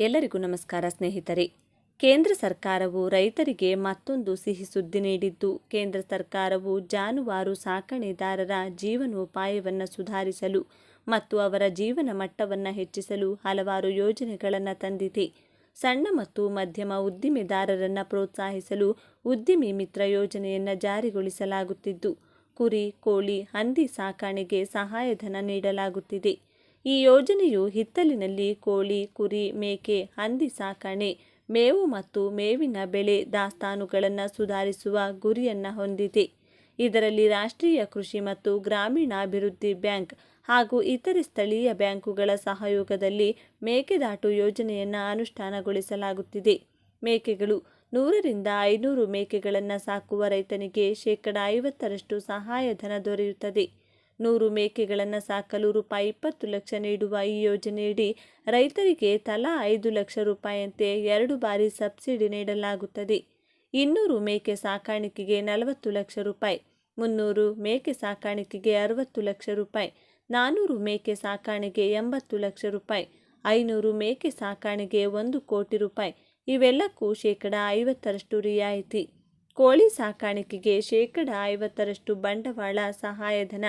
ಎಲ್ಲರಿಗೂ ನಮಸ್ಕಾರ ಸ್ನೇಹಿತರೆ. ಕೇಂದ್ರ ಸರ್ಕಾರವು ರೈತರಿಗೆ ಮತ್ತೊಂದು ಸಿಹಿ ಸುದ್ದಿ ನೀಡಿದ್ದು, ಕೇಂದ್ರ ಸರ್ಕಾರವು ಜಾನುವಾರು ಸಾಕಣೆದಾರರ ಜೀವನೋಪಾಯವನ್ನು ಸುಧಾರಿಸಲು ಮತ್ತು ಅವರ ಜೀವನ ಮಟ್ಟವನ್ನು ಹೆಚ್ಚಿಸಲು ಹಲವಾರು ಯೋಜನೆಗಳನ್ನು ತಂದಿದೆ. ಸಣ್ಣ ಮತ್ತು ಮಧ್ಯಮ ಉದ್ದಿಮೆದಾರರನ್ನು ಪ್ರೋತ್ಸಾಹಿಸಲು ಉದ್ದಿಮೆ ಮಿತ್ರ ಯೋಜನೆಯನ್ನು ಜಾರಿಗೊಳಿಸಲಾಗುತ್ತಿದ್ದು, ಕುರಿ, ಕೋಳಿ, ಹಂದಿ ಸಾಕಾಣೆಗೆ ಸಹಾಯಧನ ನೀಡಲಾಗುತ್ತಿದೆ. ಈ ಯೋಜನೆಯು ಹಿತ್ತಲಿನಲ್ಲಿ ಕೋಳಿ, ಕುರಿ, ಮೇಕೆ, ಹಂದಿ ಸಾಕಣೆ, ಮೇವು ಮತ್ತು ಮೇವಿನ ಬೆಳೆ ದಾಸ್ತಾನುಗಳನ್ನು ಸುಧಾರಿಸುವ ಗುರಿಯನ್ನು ಹೊಂದಿದೆ. ಇದರಲ್ಲಿ ರಾಷ್ಟ್ರೀಯ ಕೃಷಿ ಮತ್ತು ಗ್ರಾಮೀಣಾಭಿವೃದ್ಧಿ ಬ್ಯಾಂಕ್ ಹಾಗೂ ಇತರೆ ಸ್ಥಳೀಯ ಬ್ಯಾಂಕುಗಳ ಸಹಯೋಗದಲ್ಲಿ ಮೇಕೆದಾಟು ಯೋಜನೆಯನ್ನು ಅನುಷ್ಠಾನಗೊಳಿಸಲಾಗುತ್ತಿದೆ. ಮೇಕೆಗಳು ನೂರರಿಂದ ಐನೂರು ಮೇಕೆಗಳನ್ನು ಸಾಕುವ ರೈತನಿಗೆ ಶೇಕಡ ಐವತ್ತರಷ್ಟು ಸಹಾಯಧನ ದೊರೆಯುತ್ತದೆ. ನೂರು ಮೇಕೆಗಳನ್ನು ಸಾಕಲು ರೂಪಾಯಿ ಇಪ್ಪತ್ತು ಲಕ್ಷ ನೀಡುವ ಈ ಯೋಜನೆಯಡಿ ರೈತರಿಗೆ ತಲಾ ಐದು ಲಕ್ಷ ರೂಪಾಯಿಯಂತೆ ಎರಡು ಬಾರಿ ಸಬ್ಸಿಡಿ ನೀಡಲಾಗುತ್ತದೆ. ಇನ್ನೂರು ಮೇಕೆ ಸಾಕಾಣಿಕೆಗೆ ನಲವತ್ತು ಲಕ್ಷ ರೂಪಾಯಿ, ಮುನ್ನೂರು ಮೇಕೆ ಸಾಕಾಣಿಕೆಗೆ ಅರವತ್ತು ಲಕ್ಷ ರೂಪಾಯಿ ನಾನ್ನೂರು ಮೇಕೆ ಸಾಕಾಣೆಗೆ ಎಂಬತ್ತು ಲಕ್ಷ ರೂಪಾಯಿ, ಐನೂರು ಮೇಕೆ ಸಾಕಾಣೆಗೆ ಒಂದು ಕೋಟಿ ರೂಪಾಯಿ, ಇವೆಲ್ಲಕ್ಕೂ ಶೇಕಡ ಐವತ್ತರಷ್ಟು ರಿಯಾಯಿತಿ. ಕೋಳಿ ಸಾಕಾಣಿಕೆಗೆ ಶೇಕಡ ಐವತ್ತರಷ್ಟು ಬಂಡವಾಳ ಸಹಾಯಧನ.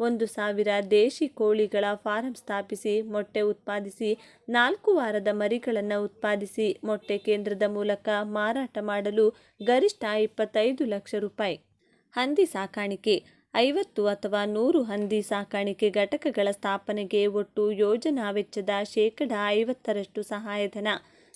ಒಂದು ಸಾವಿರ ದೇಶಿ ಕೋಳಿಗಳ ಫಾರಂ ಸ್ಥಾಪಿಸಿ, ಮೊಟ್ಟೆ ಉತ್ಪಾದಿಸಿ, ನಾಲ್ಕು ವಾರದ ಮರಿಗಳನ್ನು ಉತ್ಪಾದಿಸಿ, ಮೊಟ್ಟೆ ಕೇಂದ್ರದ ಮೂಲಕ ಮಾರಾಟ ಮಾಡಲು ಗರಿಷ್ಠ ಇಪ್ಪತ್ತೈದು ಲಕ್ಷ ರೂಪಾಯಿ. ಹಂದಿ ಸಾಕಾಣಿಕೆ, ಐವತ್ತು ಅಥವಾ ನೂರು ಹಂದಿ ಸಾಕಾಣಿಕೆ ಘಟಕಗಳ ಸ್ಥಾಪನೆಗೆ ಒಟ್ಟು ಯೋಜನಾ ವೆಚ್ಚದ ಶೇಕಡಾ ಐವತ್ತರಷ್ಟು ಸಹಾಯಧನ.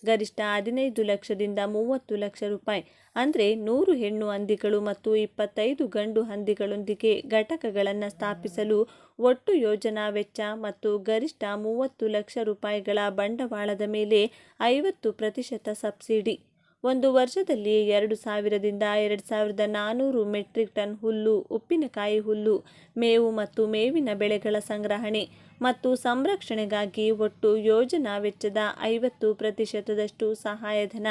ಗರಿಷ್ಠ ಹದಿನೈದು ಲಕ್ಷದಿಂದ ಮೂವತ್ತು ಲಕ್ಷ ರೂಪಾಯಿ. ಅಂದರೆ ನೂರು ಹೆಣ್ಣು ಹಂದಿಗಳು ಮತ್ತು ಇಪ್ಪತ್ತೈದು ಗಂಡು ಹಂದಿಗಳೊಂದಿಗೆ ಘಟಕಗಳನ್ನು ಸ್ಥಾಪಿಸಲು ಒಟ್ಟು ಯೋಜನಾ ವೆಚ್ಚ ಮತ್ತು ಗರಿಷ್ಠ ಮೂವತ್ತು ಲಕ್ಷ ರೂಪಾಯಿಗಳ ಬಂಡವಾಳದ ಮೇಲೆ ಐವತ್ತು ಪ್ರತಿಶತ ಸಬ್ಸಿಡಿ. ಒಂದು ವರ್ಷದಲ್ಲಿ ಎರಡು ಸಾವಿರದಿಂದ ಎರಡು ಸಾವಿರದ ನಾನ್ನೂರು ಮೆಟ್ರಿಕ್ ಟನ್ ಹುಲ್ಲು, ಉಪ್ಪಿನಕಾಯಿ ಹುಲ್ಲು, ಮೇವು ಮತ್ತು ಮೇವಿನ ಬೆಳೆಗಳ ಸಂಗ್ರಹಣೆ ಮತ್ತು ಸಂರಕ್ಷಣೆಗಾಗಿ ಒಟ್ಟು ಯೋಜನಾ ವೆಚ್ಚದ ಐವತ್ತು ಪ್ರತಿಶತದಷ್ಟು ಸಹಾಯಧನ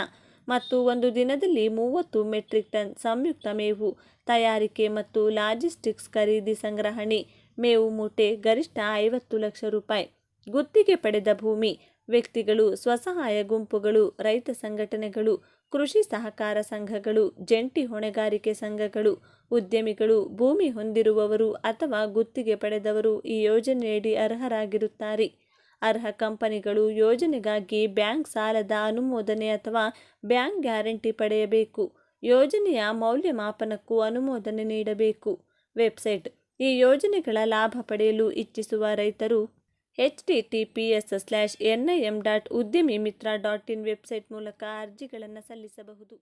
ಮತ್ತು ಒಂದು ದಿನದಲ್ಲಿ ಮೂವತ್ತು ಮೆಟ್ರಿಕ್ ಟನ್ ಸಂಯುಕ್ತ ಮೇವು ತಯಾರಿಕೆ ಮತ್ತು ಲಾಜಿಸ್ಟಿಕ್ಸ್ ಖರೀದಿ ಸಂಗ್ರಹಣೆ, ಮೇವು ಮೂಟೆ ಗರಿಷ್ಠ ಐವತ್ತು ಲಕ್ಷ ರೂಪಾಯಿ. ಗುತ್ತಿಗೆ ಪಡೆದ ಭೂಮಿ ವ್ಯಕ್ತಿಗಳು, ಸ್ವಸಹಾಯ ಗುಂಪುಗಳು, ರೈತ ಸಂಘಟನೆಗಳು, ಕೃಷಿ ಸಹಕಾರ ಸಂಘಗಳು, ಜಂಟಿ ಹೊಣೆಗಾರಿಕೆ ಸಂಘಗಳು, ಉದ್ಯಮಿಗಳು, ಭೂಮಿ ಹೊಂದಿರುವವರು ಅಥವಾ ಗುತ್ತಿಗೆ ಪಡೆದವರು ಈ ಯೋಜನೆಯಡಿ ಅರ್ಹರಾಗಿರುತ್ತಾರೆ. ಅರ್ಹ ಕಂಪನಿಗಳು ಯೋಜನೆಗಾಗಿ ಬ್ಯಾಂಕ್ ಸಾಲದ ಅನುಮೋದನೆ ಅಥವಾ ಬ್ಯಾಂಕ್ ಗ್ಯಾರಂಟಿ ಪಡೆಯಬೇಕು. ಯೋಜನೆಯ ಮೌಲ್ಯಮಾಪನಕ್ಕೂ ಅನುಮೋದನೆ ನೀಡಬೇಕು. ವೆಬ್ಸೈಟ್. ಈ ಯೋಜನೆಗಳ ಲಾಭ ಪಡೆಯಲು ಇಚ್ಛಿಸುವ ರೈತರು H T T P S slash N I M dot udyami mitra dot in website ಮೂಲಕ ಅರ್ಜಿಗಳನ್ನು ಸಲ್ಲಿಸಬಹುದು.